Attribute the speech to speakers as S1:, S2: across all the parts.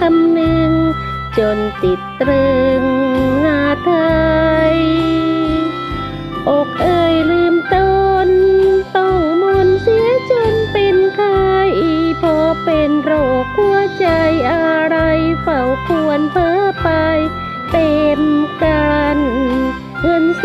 S1: คำหนึ่ง จนติดตรึงหน้าไทย อกเอ่ยลืมตนต้องมนเสียจนเป็นไข้พอเป็นโรคหัวใจอะไรเฝ้าควรเพ้อไป เต็มกันเงินแส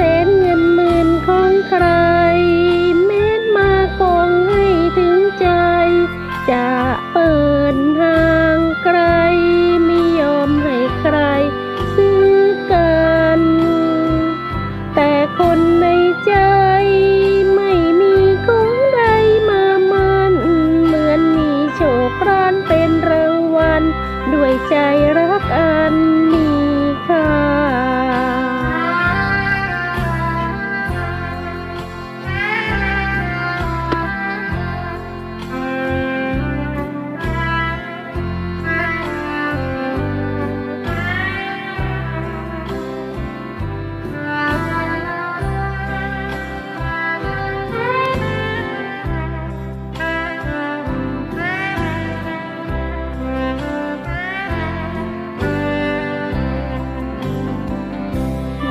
S1: ด้วยใจรักอัน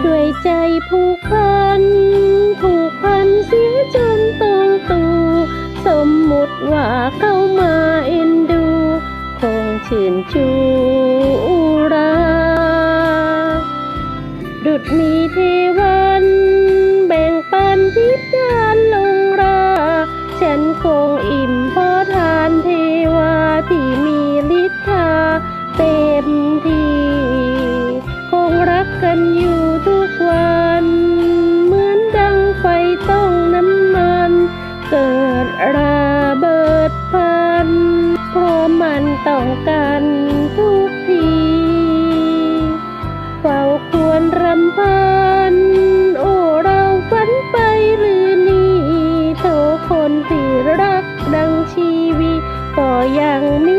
S1: ด้วยใจผูกพัน ผูกพันเสียจนตรงตูสมมุติว่าเข้ามาเอ็นดู คงชื่นชูราดุดมี ต้องกันทุกที เฝ้าควรรำพัน โอ้เราฝันไปหรือนี่โทคนที่รักดังชีวีก็ยังมี